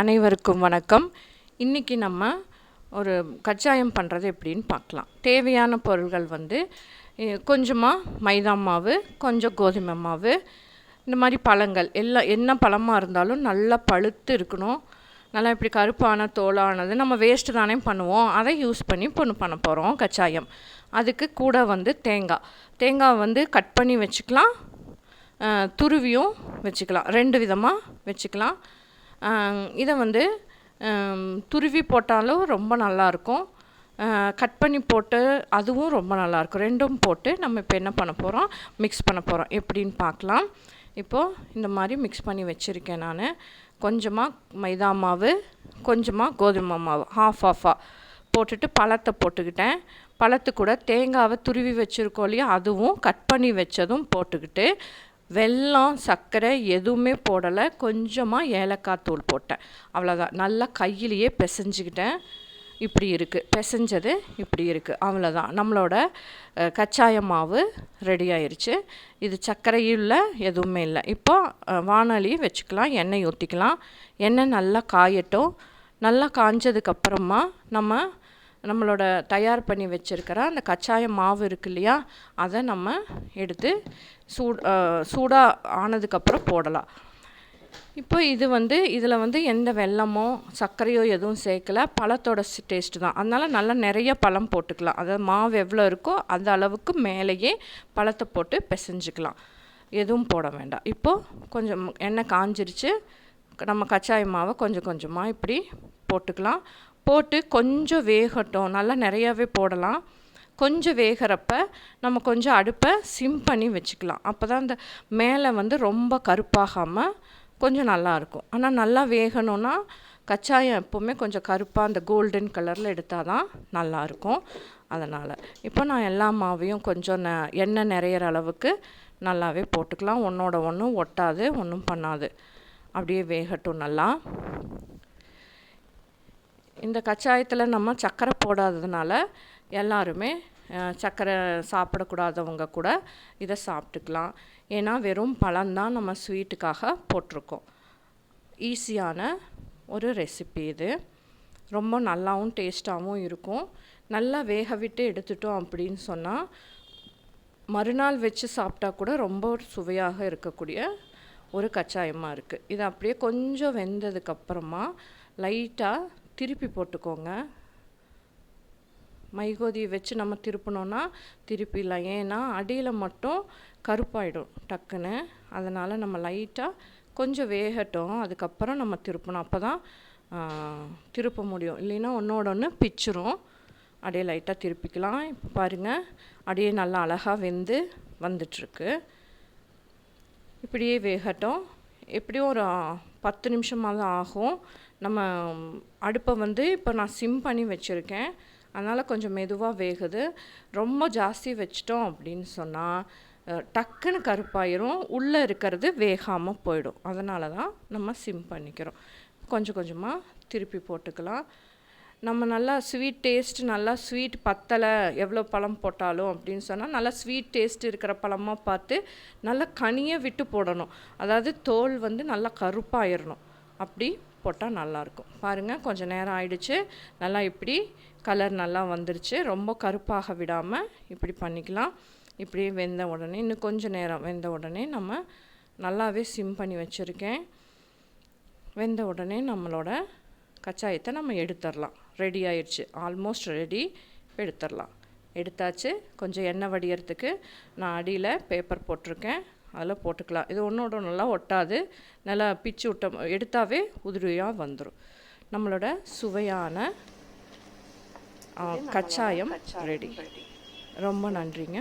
அனைவருக்கும் வணக்கம். இன்றைக்கி நம்ம ஒரு கச்சாயம் பண்ணுறது எப்படின்னு பார்க்கலாம். தேவையான பொருள்கள் வந்து கொஞ்சமாக மைதா மாவு கொஞ்சம் கோதுமை மாவு இந்த மாதிரி பழங்கள் எல்லாம் என்ன பழமாக இருந்தாலும் நல்லா பழுத்து இருக்கணும். நல்லா இப்படி கருப்பான தோலானது நம்ம வேஸ்ட்டு தானே பண்ணுவோம். அதை யூஸ் பண்ணி பொண்ணு பண்ண போகிறோம் கச்சாயம். அதுக்கு கூட வந்து தேங்காய். தேங்காய் வந்து கட் பண்ணி வச்சுக்கலாம். துருவியும் வச்சுக்கலாம். ரெண்டு விதமாக வச்சுக்கலாம். இதை வந்து துருவி போட்டாலும் ரொம்ப நல்லாயிருக்கும். கட் பண்ணி போட்டு அதுவும் ரொம்ப நல்லாயிருக்கும். ரெண்டும் போட்டு நம்ம இப்போ என்ன பண்ண போகிறோம் மிக்ஸ் பண்ண போகிறோம் எப்படின்னு பார்க்கலாம். இப்போது இந்த மாதிரி மிக்ஸ் பண்ணி வச்சுருக்கேன் நான். கொஞ்சமாக மைதா மாவு கொஞ்சமாக கோதுமை மாவு ஹாஃப் ஆஃபாக போட்டுட்டு பழத்தை போட்டுக்கிட்டேன். பழத்து கூட தேங்காவை துருவி வச்சுருக்கோம் இல்லையா? அதுவும் கட் பண்ணி வச்சதும் போட்டுக்கிட்டு வெல்லம் சர்க்கரை எதுவுமே போடலை. கொஞ்சமாக ஏலக்காய் தூள் போட்டேன். அவ்வளோதான் நல்லா கையிலேயே பிசைஞ்சுக்கிட்டேன். இப்படி இருக்குது பிசைஞ்சது இப்படி இருக்குது அவ்வளோதான் நம்மளோட கச்சாய மாவு ரெடி ஆயிடுச்சு இது சர்க்கரையும் இல்லை எதுவுமே இல்லை. இப்போ வானொலியும் வச்சுக்கலாம். எண்ணெய் ஊற்றிக்கலாம் எண்ணெய் நல்லா காயட்டும். நல்லா காஞ்சதுக்கப்புறமா நம்ம நம்மளோட தயார் பண்ணி வச்சுருக்கிற அந்த கச்சாய மாவு இருக்கு இல்லையா அதை நம்ம எடுத்து சூட் சூடாக ஆனதுக்கப்புறம் போடலாம். இப்போ இது வந்து இதில் வந்து எந்த வெல்லமோ சர்க்கரையோ எதுவும் சேர்க்கல பழத்தோட டேஸ்ட்டு தான். அதனால் நல்லா நிறைய பழம் போட்டுக்கலாம். அதாவது மாவு எவ்வளோ இருக்கோ அந்த அளவுக்கு மேலேயே பழத்தை போட்டு பிசைஞ்சிக்கலாம். எதுவும் போட வேண்டாம். இப்போது கொஞ்சம் எண்ணெய் காஞ்சிருச்சு நம்ம கச்சாய மாவை கொஞ்சம் கொஞ்சமாக இப்படி போட்டுக்கலாம். போட்டு கொஞ்சம் வேகட்டும். நல்லா நிறையாவே போடலாம். கொஞ்சம் வேகிறப்ப நம்ம கொஞ்சம் அடுப்பை சிம் பண்ணி வச்சுக்கலாம். அப்போ தான் அந்த மேலே வந்து ரொம்ப கருப்பாகாமல் கொஞ்சம் நல்லாயிருக்கும் ஆனால் நல்லா வேகணும்னா கச்சாயம் எப்போவுமே கொஞ்சம் கருப்பாக அந்த கோல்டன் கலரில் எடுத்தால் தான் நல்லாயிருக்கும் அதனால் இப்போ நான் எல்லா மாவையும் கொஞ்சம் ந எண்ணெய் நிறையிற அளவுக்கு நல்லாவே போட்டுக்கலாம். ஒன்றோட ஒன்றும் ஒட்டாது ஒன்றும் பண்ணாது. அப்படியே வேகட்டும் நல்லா. இந்த கச்சாயத்தில் நம்ம சர்க்கரை போடாததுனால எல்லாருமே சர்க்கரை சாப்பிடக்கூடாதவங்க கூட இதை சாப்பிட்டுக்கலாம். ஏன்னா வெறும் பழம்தான் நம்ம ஸ்வீட்டுக்காக போட்டிருக்கோம். ஈஸியான ஒரு ரெசிபி இது. ரொம்ப நல்லாவும் டேஸ்ட்டாகவும் இருக்கும். நல்லா வேக விட்டு எடுத்துட்டோம் அப்படின்னு சொன்னால் மறுநாள் வச்சு சாப்பிட்டா கூட ரொம்ப சுவையாக இருக்கக்கூடிய ஒரு கச்சாயமாக இருக்குது இது அப்படியே கொஞ்சம் வெந்ததுக்கப்புறமா லைட்டாக திருப்பி போட்டுக்கோங்க. மைகோதி வச்சு நம்ம திருப்பினோன்னா திருப்பிடலாம். ஏன்னா அடியில் மட்டும் கருப்பாயிடும் டக்குன்னு. அதனால் நம்ம லைட்டாக கொஞ்சம் வேகட்டும். அதுக்கப்புறம் நம்ம திருப்பணும். அப்போ தான் திருப்ப முடியும். இல்லைன்னா ஒன்றோட ஒன்று பிச்சிரும். அப்படியே லைட்டாக திருப்பிக்கலாம். இப்போ பாருங்கள் அப்படியே நல்லா அழகாக வெந்து வந்துட்டுருக்கு. இப்படியே வேகட்டும். எப்படியும் ஒரு பத்து நிமிஷமாக தான் ஆகும். நம்ம அடுப்பை வந்து இப்போ நான் சிம் பண்ணி வச்சுருக்கேன். அதனால் கொஞ்சம் மெதுவாக வேகுது. ரொம்ப ஜாஸ்தி வச்சிட்டோம் அப்படின்னு சொன்னால் டக்குன்னு கருப்பாயிரும். உள்ளே இருக்கிறது வேகாமல் போயிடும். அதனால தான் நம்ம சிம் பண்ணிக்கிறோம். கொஞ்சம் கொஞ்சமாக திருப்பி போட்டுக்கலாம். நம்ம நல்லா ஸ்வீட் டேஸ்ட் நல்லா ஸ்வீட் பத்தலை எவ்வளோ பழம் போட்டாலும் அப்படின்னு சொன்னால் நல்லா ஸ்வீட் டேஸ்ட் இருக்கிற பழமாக பார்த்து நல்லா கனியை விட்டு போடணும். அதாவது தோல் வந்து நல்லா கருப்பாயிடணும் அப்படி போட்டால் நல்லாயிருக்கும் பாருங்கள் கொஞ்சம் நேரம் ஆயிடுச்சு. நல்லா இப்படி கலர் நல்லா வந்துருச்சு. ரொம்ப கருப்பாக விடாமல் இப்படி பண்ணிக்கலாம். இப்படியே வெந்த உடனே இன்னும் கொஞ்சம் நேரம் வெந்த உடனே நம்ம நல்லாவே சிம் பண்ணி வச்சுருக்கேன். வெந்த உடனே நம்மளோட கச்சாயத்தை நம்ம எடுத்துடலாம். ரெடி ஆயிடுச்சு. ஆல்மோஸ்ட் ரெடி எடுத்துடலாம். எடுத்தாச்சு. கொஞ்சம் எண்ணெய் வடியறதுக்கு நான் அடியில் பேப்பர் போட்டிருக்கேன். அதில் போட்டுக்கலாம். இது ஒன்றோட நல்லா ஒட்டாது. நல்லா பிச்சு விட்ட எடுத்தாவே உதிரியாக வந்துடும் நம்மளோட சுவையான கச்சாயம் ரெடி ரொம்ப நன்றிங்க.